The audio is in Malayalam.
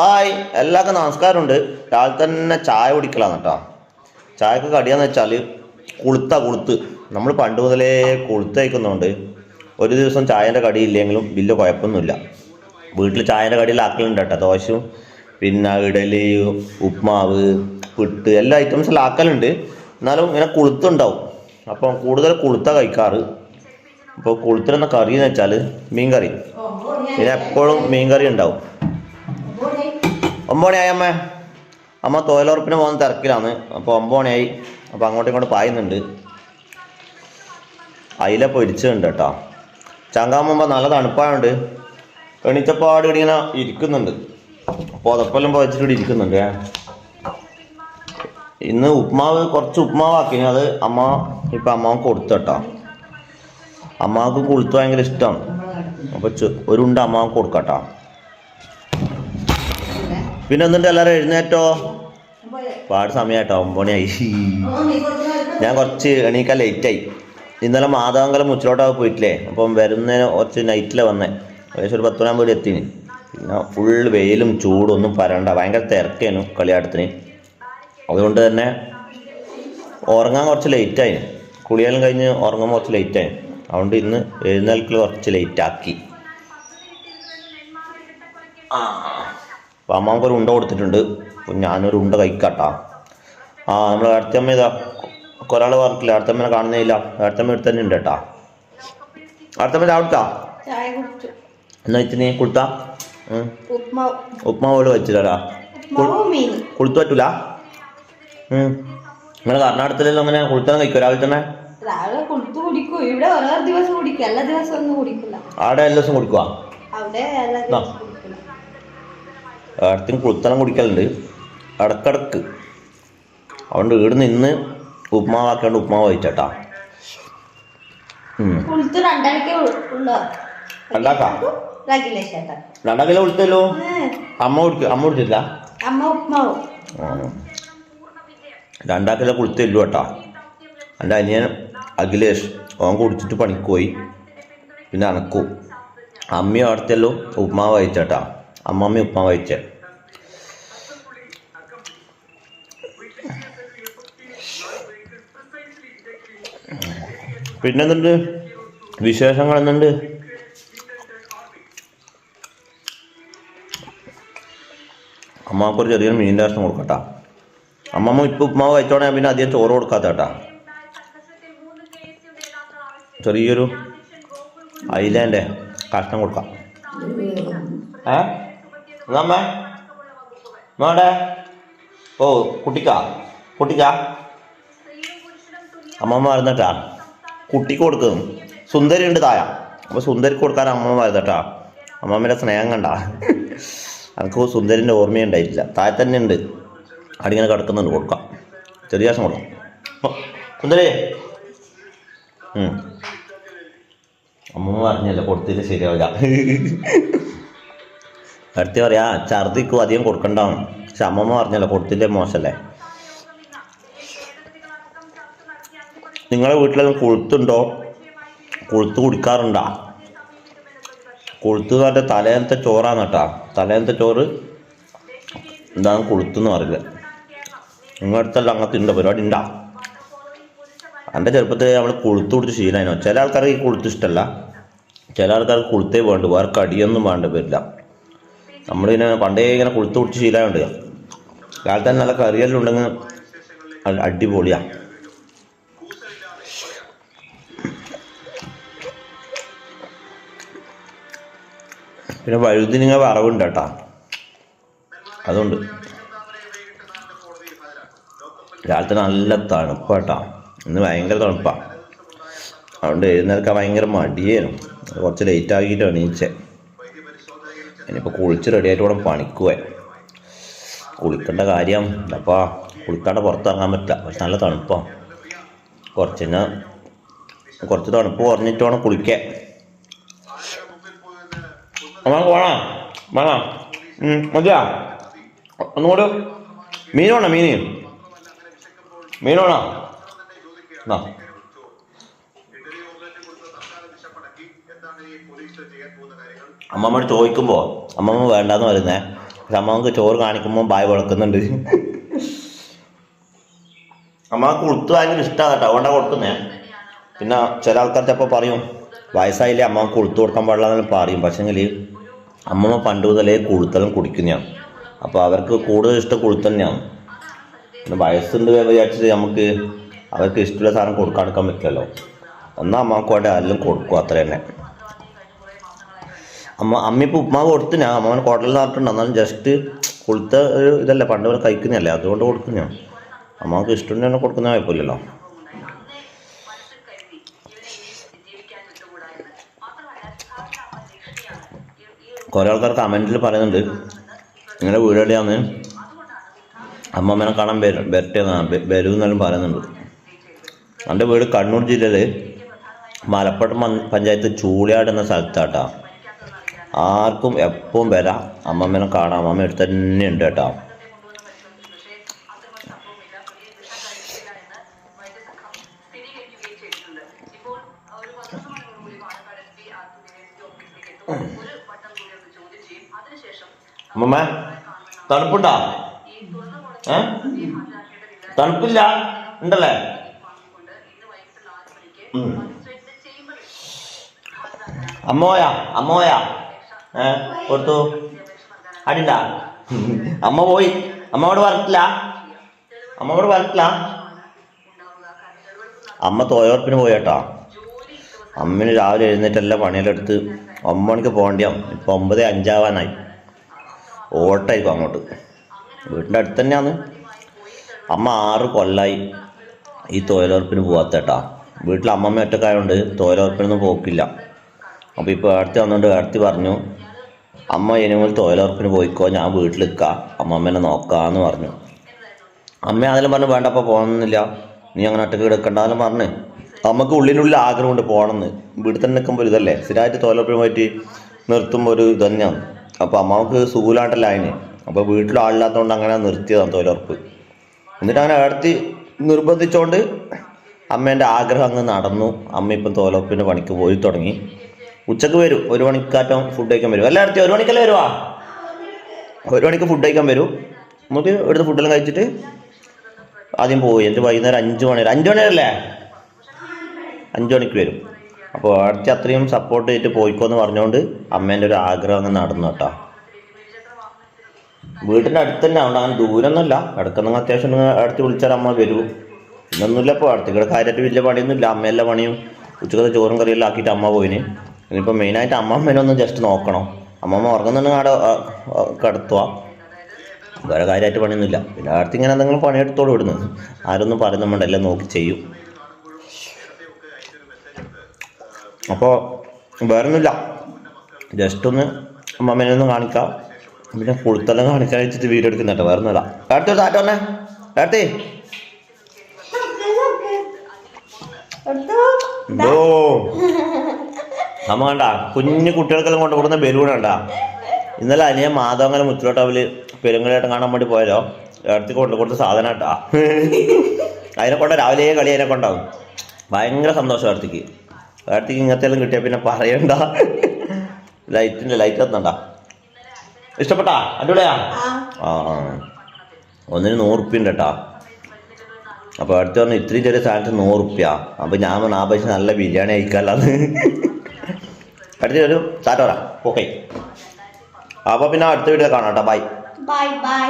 ഹായ് എല്ലാവർക്കും നമസ്കാരമുണ്ട്. രാവിലെ തന്നെ ചായ കുടിക്കലാണ് കേട്ടോ. ചായക്ക് കടിയാന്ന് വെച്ചാൽ കുളുത്ത കുളുത്ത്. നമ്മൾ പണ്ട് മുതലേ കുളുത്ത് കഴിക്കുന്നതുകൊണ്ട് ഒരു ദിവസം ചായന്റെ കടി ഇല്ലെങ്കിലും വലിയ കുഴപ്പമൊന്നുമില്ല. വീട്ടിൽ ചായന്റെ കടിയിലാക്കലുണ്ട് കേട്ടോ. ദോശയും പിന്നെ ഇഡലി ഉപ്മാവ് പുട്ട് എല്ലാ ഐറ്റംസിലും ആക്കലുണ്ട്. എന്നാലും ഇങ്ങനെ കുളുത്തുണ്ടാവും. അപ്പം കൂടുതൽ കുളുത്ത കഴിക്കാറ്. അപ്പോൾ കൊളുത്തിലെന്ന കറി എന്ന് വെച്ചാൽ മീൻ കറി പിന്നെ എപ്പോഴും മീൻ കറി ഉണ്ടാവും. ഒമ്പത് അമ്മ അമ്മേ. അമ്മ തൊഴിലുറപ്പിന് പോകുന്ന തിരക്കിലാണ്. അപ്പോൾ ഒമ്പണിയായി അപ്പോൾ അങ്ങോട്ടും ഇങ്ങോട്ട് പായുന്നുണ്ട്. അയില പൊരിച്ചുണ്ട് കേട്ടോ. ചങ്കാമുമ്പോൾ നല്ല തണുപ്പായുണ്ട് എണീച്ചപ്പാട് ഇങ്ങനെ ഇരിക്കുന്നുണ്ട്. അപ്പോൾ അതപ്പെല്ലാം പൊരിച്ചിട്ട് ഇരിക്കുന്നുണ്ട്. ഇന്ന് ഉപ്മാവ് കുറച്ച് ഉപ്മാവാക്കിന്. അത് അമ്മ ഇപ്പം അമ്മ കൊടുത്തു കേട്ടോ. അമ്മാക്ക് കൊളുത്ത് ഭയങ്കര ഇഷ്ടമാണ് അപ്പോൾ ഒരുണ്ട് ഉണ്ട അമ്മാവൻ കൊടുക്കട്ടോ. പിന്നെ എന്നിട്ട് എല്ലാവരും എഴുന്നേറ്റോ? പാട് സമയമായിട്ടോ ഒമ്പണിയായി. ഞാൻ കുറച്ച് എണീക്കാൻ ലേറ്റായി. ഇന്നലെ മാതാവങ്കലം മുച്ചിലോട്ടൊക്കെ പോയിട്ടില്ലേ? അപ്പം വരുന്നതിന് കുറച്ച് നൈറ്റിലെ വന്നേ. ഏകദേശം ഒരു പത്ത് മണിയാകുമ്പോൾ എത്തിന്. പിന്നെ ഫുൾ വെയിലും ചൂടും ഒന്നും പരണ്ട ഭയങ്കര തിരക്കേനു കളിയാട്ടത്തിന്. അതുകൊണ്ട് തന്നെ ഉറങ്ങാൻ കുറച്ച് ലേറ്റായി. കുളിയാലും കഴിഞ്ഞ് ഉറങ്ങാൻ കുറച്ച് ലേറ്റായി. അതുകൊണ്ട് ഇന്ന് എഴുന്നേൽക്കൽ കുറച്ച് ലേറ്റാക്കി. ആ അപ്പം അമ്മാർക്ക് ഒരു ഉണ്ട കൊടുത്തിട്ടുണ്ട്. അപ്പം ഞാനൊരു ഉണ്ട കഴിക്കാട്ടാ. ആ നമ്മൾ അടുത്തമ്മ ഇതാ ഒരാൾ പറഞ്ഞില്ല അടുത്തമ്മനെ കാണുന്നില്ല അടുത്തമ്മ എടുത്ത് തന്നെ ഉണ്ട് കേട്ടാ അടുത്തമ്മ ചാവിട്ടാ എന്നാ വെച്ചിന് കൊടുത്ത? ഉപ്മാവ്. പോലെ വെച്ചിട്ടാ കൊടുത്തു കുളുത്തു പറ്റൂല? നിങ്ങളെ കർണാടകത്തിലെല്ലാം അങ്ങനെ കുളുത്താൻ കഴിക്കും രാവിലെ തന്നെ? രാവിലെ കുളിച്ചു കുടിക്കും. ഇവിടെ ഓരോ ദിവസം കുടിക്കും. എല്ലാ ദിവസവും ഒന്നും കുടിക്കില്ല. ആടെ എല്ലാ ദിവസം കുടിക്കുക അവിടെ എല്ലാ. ദിവസവും കുടിക്കില്ല അടുത്തും കുളുത്തണം കുടിക്കലുണ്ട്. ഇടക്കിടക്ക് അതുകൊണ്ട് വീട് നിന്ന് ഉപ്മാവാക്കാണ്ട് ഉപ്മാവ് വായിച്ചാട്ടാ. ഉം. കുളിച്ച് രണ്ടരക്ക് ഉള്ള രണ്ടാക്കാ? രാഗില്ലേ ചേട്ടാ? രണ്ടാം കിലോ കുളിച്ചല്ലോ അമ്മ കുടിക്കും അമ്മ കുടിച്ചില്ല. രണ്ടാം കിലോ കുളിച്ചില്ലു കേട്ടാ. എന്റെ അനിയൻ അഖിലേഷ് ഓൻ കുടിച്ചിട്ട് പണിക്ക് പോയി. പിന്നെ അനക്കും. അമ്മയും അവിടുത്തെല്ലോ ഉപ്മാവ് കഴിച്ചേട്ടാ അമ്മമ്മ ഉപ്പ കഴിച്ചേ. പിന്നെന്തുണ്ട്? വിശേഷങ്ങൾ എന്തുണ്ട് അമ്മാക്കൊരു ചെറിയൊരു മീൻ രാഷ്ട്രം കൊടുക്കട്ടാ. അമ്മമ്മ ഇപ്പം ഉപ്മാവ് കഴിച്ചോണേ പിന്നെ അധികം ചോറ് കൊടുക്കാത്ത കേട്ടാ ചെറിയൊരു അയിലേന്റെ കഷ്ണം കൊടുക്കാം. ഏ? എന്നാമ്മേ നോടെ ഓ കുട്ടിക്കാ കുട്ടിക്കാ. അമ്മമ്മ വരുന്നട്ടാ. കുട്ടിക്ക് കൊടുക്കും. സുന്ദരി ഉണ്ട് തായ. അപ്പോൾ സുന്ദരിക്ക് കൊടുക്കാൻ അമ്മമ്മ വരുന്നട്ടാ. അമ്മമ്മയുടെ സ്നേഹം കണ്ട. എനിക്ക് സുന്ദരിന്റെ ഓർമ്മയുണ്ടായിട്ടില്ല താഴെ തന്നെ ഉണ്ട്. അടിങ്ങനെ കിടക്കുന്നുണ്ട്. കൊടുക്കാം. ചെറിയ ശേഷം കൊടുക്കാം. സുന്ദരി. അമ്മമ്മ പറഞ്ഞല്ലോ കൊടുത്തില്ല ശരിയാവില്ല. അടുത്ത് പറയാ ഛർദിക്കും അധികം കൊടുക്കണ്ടാവും. പക്ഷെ അമ്മമ്മ പറഞ്ഞല്ലോ കൊടുത്തില്ലേ മോശമല്ലേ നിങ്ങളെ വീട്ടിലെല്ലാം കൊളുത്തുണ്ടോ കൊളുത്ത് കുടിക്കാറുണ്ടോ? കൊളുത്ത് പറഞ്ഞ തലേന്നത്തെ ചോറാണ് കേട്ടാ. തലേന്നത്തെ ചോറ് എന്താണ് കൊളുത്തെന്ന് പറയില്ല നിങ്ങളുടെ അടുത്തെല്ലാം അങ്ങനത്തെ ഉണ്ടോ പരിപാടി ഉണ്ടാ എന്റെ ചെറുപ്പത്തിൽ നമ്മൾ കൊളുത്ത് കൊടുത്ത് ശീലമായിരുന്നു ചില ആൾക്കാർക്ക് ഈ കൊളുത്ത് ഇഷ്ടമല്ല ചില ആൾക്കാർക്ക് കൊളുത്തേ വേണ്ടു വേറെ കടിയൊന്നും വേണ്ട വരില്ല. നമ്മളിങ്ങനെ പണ്ടേ ഇങ്ങനെ കൊളുത്ത് കുടിച്ച് ശീലമുണ്ട് കാലത്ത് തന്നെ നല്ല കറിയെല്ലാം ഉണ്ടെങ്കിൽ അടിപൊളിയാ. പിന്നെ വഴുതിനിങ്ങ വറവുണ്ട് കേട്ടാ. അതുകൊണ്ട് രാവിലത്തെ നല്ല തണുപ്പാട്ടാ ഇന്ന് ഭയങ്കര തണുപ്പാ. അതുകൊണ്ട് എഴുന്നേൽക്കാൻ ഭയങ്കര മടിയായിരുന്നു കുറച്ച് ലേറ്റ് ആക്കിയിട്ട് എണീച്ചേ. ഇനിയിപ്പോൾ കുളിച്ച് റെഡി ആയിട്ട് വേണം പണിക്കുവേ. കുളിക്കേണ്ട കാര്യം അപ്പോൾ കുളിക്കാണ്ട് പുറത്തിറങ്ങാൻ പറ്റില്ല. പക്ഷെ നല്ല തണുപ്പാണ് കുറച്ച് കുറച്ച് തണുപ്പ് കുറഞ്ഞിട്ട് വേണം കുളിക്കാൻ അമ്മ വേണം വേണോ മതിയാ. ഒന്നുകൂടെ മീൻ വേണം മീൻ മീൻ വേണം? എന്നാ അമ്മമ്മയോട് ചോദിക്കുമ്പോൾ അമ്മമ്മ വേണ്ടാന്ന് പറയുന്നേ. പക്ഷെ അമ്മമ്മക്ക് ചോറ് കാണിക്കുമ്പോൾ ബായ് വിളക്കുന്നുണ്ട്. അമ്മയ്ക്ക് ഉളുത്ത് ഭയങ്കര ഇഷ്ടമാണ് കേട്ടോ. അതുകൊണ്ടാണ് കൊടുക്കുന്നേ. പിന്നെ ചില ആൾക്കാർ ചിലപ്പോൾ പറയും വയസ്സായില്ലേ അമ്മയ്ക്ക് ഉളുത്ത് കൊടുക്കാൻ പാടില്ല എന്ന് പറയും. പക്ഷേങ്കിൽ അമ്മമ്മ പണ്ട് മുതലേ കുളുത്തലും കുടിക്കുന്നതാണ്. അപ്പോൾ അവർക്ക് കൂടുതൽ ഇഷ്ടം കുളുത്തന്നെയാണ് പിന്നെ വയസ്സുണ്ട് വിചാരിച്ചിട്ട് നമുക്ക് അവർക്ക് ഇഷ്ടമുള്ള സാധനം കൊടുക്കാണ്ടിരിക്കാൻ പറ്റില്ലല്ലോ. എന്നാൽ അമ്മയ്ക്ക് വേണ്ട എല്ലാം കൊടുക്കും അത്ര തന്നെ അമ്മ അമ്മ ഇപ്പോൾ ഉപ്മാവ് കൊടുത്തു ഞാൻ ഹോട്ടലിൽ നടത്തുന്നുണ്ട് എന്നാലും ജസ്റ്റ് കൊളുത്ത ഒരു ഇതല്ല. പണ്ട് പോലെ കഴിക്കുന്നതല്ലേ. അതുകൊണ്ട് കൊടുക്കുന്നതാണ് അമ്മയ്ക്ക് ഇഷ്ടം തന്നെ കൊടുക്കുന്ന കുഴപ്പമില്ലല്ലോ. കുറേ ആൾക്കാർ കമന്റിൽ പറയുന്നുണ്ട്. നിങ്ങളുടെ വീട് അമ്മ അമ്മമ്മേനെ കാണാൻ വരും വരട്ടെ വരും എന്നെല്ലാം പറയുന്നുണ്ട്. എന്റെ വീട് കണ്ണൂർ ജില്ലയിൽ മലപ്പുറം പഞ്ചായത്ത് ചൂളിയാട് എന്ന സ്ഥലത്താട്ടാ. ആർക്കും എപ്പോഴും വരാം. അമ്മമ്മനെ കാണാം. അമ്മമ്മ എടുത്ത് തന്നെ ഉണ്ട് കേട്ടോ. അമ്മമ്മ തണുപ്പുണ്ടോ? ഏ? തണുപ്പില്ല. ഉണ്ടല്ലേ. അമ്മോയാ അമ്മോയാ. കൊടുത്തു. അടിണ്ട അമ്മ പോയി. അമ്മയോട് പറഞ്ഞിട്ടില്ല അമ്മയോട് പറഞ്ഞിട്ടില്ല അമ്മ തോയോർപ്പിന് പോയി കേട്ടോ. അമ്മന് രാവിലെ എഴുന്നേറ്റ് എല്ലാ പണിയെല്ലാം എടുത്ത് ഒമ്പത് മണിക്ക് പോകേണ്ടിയാവും ഇപ്പം ഒമ്പത് അഞ്ചാവാനായി. ഓട്ടായിരിക്കും അങ്ങോട്ട്. വീട്ടിന്റെ അടുത്ത് തന്നെയാണ്. അമ്മ ആറ് കൊല്ലായി ഈ തൊഴിലുറപ്പിന് പോവാത്തേട്ടാ വീട്ടിൽ അമ്മമ്മ ഒറ്റക്കായതുകൊണ്ട് തൊഴിലുറപ്പിനൊന്നും പോക്കില്ല. അപ്പോൾ ഇപ്പോൾ അടുത്ത് വന്നുകൊണ്ട് അടുത്ത് പറഞ്ഞു. അമ്മ ഇനി മുതൽ തൊഴിലുറപ്പിന് പോയിക്കോ ഞാൻ വീട്ടിൽ നിൽക്കാം. അമ്മമ്മേനെ നോക്കാന്ന് പറഞ്ഞു. അമ്മ അതിലും പറഞ്ഞു വേണ്ടപ്പോൾ പോകണമെന്നില്ല നീ അങ്ങനെ ഒറ്റയ്ക്ക് കിടക്കണ്ടെന്ന് പറഞ്ഞ്. അമ്മയ്ക്ക് ഉള്ളിനുള്ളിൽ ആഗ്രഹമുണ്ട് പോകണമെന്ന് വീട്ടിൽ തന്നെ നിൽക്കുമ്പോൾ ഒരു ഇതല്ലേ? സ്ഥിരമായിട്ട് തൊഴിലുറപ്പിന് പോയിട്ട് നിർത്തുമ്പോൾ ഒരു ഇത് തന്നെയാണ് അപ്പോൾ അമ്മയ്ക്ക് സുഖമില്ലാണ്ടല്ല അതിന്. അപ്പോൾ വീട്ടിൽ ആളില്ലാത്തതുകൊണ്ട് അങ്ങനെ നിർത്തിയതാണ് തൊഴിലുറപ്പ്. എന്നിട്ട് അങ്ങനെ അടുത്ത് നിർബന്ധിച്ചുകൊണ്ട് അമ്മേന്റെ ആഗ്രഹം അങ്ങ് നടന്നു. അമ്മ ഇപ്പം തോലപ്പിന്റെ പണിക്ക് പോയി തുടങ്ങി. ഉച്ചയ്ക്ക് വരും. ഒരു മണിക്കാറ്റം ഫുഡ് കഴിക്കാൻ വരും. എല്ലായിടത്തും ഒരു മണിക്കല്ലേ വരുവാ? ഒരു മണിക്ക് ഫുഡ് കഴിക്കാൻ വരും. നമുക്ക് ഇവിടുത്തെ ഫുഡെല്ലാം കഴിച്ചിട്ട് ആദ്യം പോയി. എന്നിട്ട് വൈകുന്നേരം അഞ്ച് മണി വരെ. അഞ്ച് മണി വരല്ലേ അഞ്ച് മണിക്ക് വരും. അപ്പോൾ അടുത്ത് അത്രയും സപ്പോർട്ട് ചെയ്തിട്ട് പോയിക്കോന്ന് പറഞ്ഞുകൊണ്ട് അമ്മേന്റെ ഒരു ആഗ്രഹം അങ്ങ് നടന്നു കേട്ടോ. വീട്ടിന്റെ അടുത്ത് തന്നെ അതുകൊണ്ട് അങ്ങനെ ദൂരമൊന്നുമല്ല ഇടയ്ക്കൊന്നും അത്യാവശ്യം അടുത്ത് വിളിച്ചാൽ അമ്മ വരൂ. ഇന്നൊന്നുമില്ല ഇപ്പോൾ അടുത്ത് ഇവിടെ കാര്യമായിട്ട് വലിയ പണിയൊന്നുമില്ല. അമ്മയെല്ലാം പണിയും ഉച്ചക്കത്തെ ചോറും കറിയെല്ലാം ആക്കിയിട്ട് അമ്മ പോയിന്. ഇനിയിപ്പോൾ മെയിനായിട്ട് അമ്മമ്മേനെ ഒന്ന് ജസ്റ്റ് നോക്കണം. അമ്മമ്മ ഉറങ്ങുന്നുണ്ടെങ്കിൽ അവിടെ കടത്തുക വേറെ കാര്യമായിട്ട് പണിയൊന്നുമില്ല. പിന്നെ അടുത്ത് ഇങ്ങനെ എന്തെങ്കിലും പണിയെടുത്തോളൂ ഇവിടുന്ന്. ആരൊന്നും പറയുന്നുണ്ട് എല്ലാം നോക്കി ചെയ്യും. അപ്പോൾ വേറൊന്നുമില്ല. ജസ്റ്റ് ഒന്ന് അമ്മമ്മേനെ ഒന്ന് കാണിക്കാം. പിന്നെ കുളുത്തെല്ലാം കാണിക്കാൻ വെച്ചിട്ട് വീഡിയോ എടുക്കുന്നുണ്ട് വേറൊന്നുമില്ല. അടുത്ത ഒരു താറ്റ വന്നേ? അടുത്തേ എന്തോ? അമ്മ കണ്ട കുഞ്ഞു കുട്ടികൾക്കെല്ലാം കൊണ്ട് കൊടുക്കുന്ന ബലൂൺ കണ്ട. ഇന്നലെ അനിയൻ മാധവങ്ങനെ മുച്ചിലോട്ടാവിൽ പെരുങ്ങളേട്ടം കാണാൻ വേണ്ടി പോയാലോ ഇടത്തി കൊണ്ട് കൊടുത്ത സാധനം കേട്ടാ അതിനെ കൊണ്ട് രാവിലെ കളി അതിനെ കൊണ്ടാവും ഭയങ്കര സന്തോഷം അടുത്തേക്ക് അടുത്തേക്ക് ഇങ്ങനത്തെ എല്ലാം കിട്ടിയാൽ പിന്നെ പറയണ്ട. ലൈറ്റിന്റെ ലൈറ്റ് എത്തണ്ട ഇഷ്ടപ്പെട്ടാ? അടിപൊളിയാ? ആ. ഒന്നിന് നൂറുപ്യ ഉണ്ട് കേട്ടാ. അപ്പോൾ അടുത്ത് പറഞ്ഞു ഇത്രയും ചെറിയ സാധനത്തിന് നൂറുപ്യ. അപ്പോൾ ഞാൻ പറഞ്ഞു ആ പൈസ നല്ല ബിരിയാണി കഴിക്കാമല്ലാന്ന് ടാറ്റ പറ. ഓക്കെ. അപ്പോൾ പിന്നെ അടുത്ത വീഡിയോ കാണാം കേട്ടോ. Bye bye bye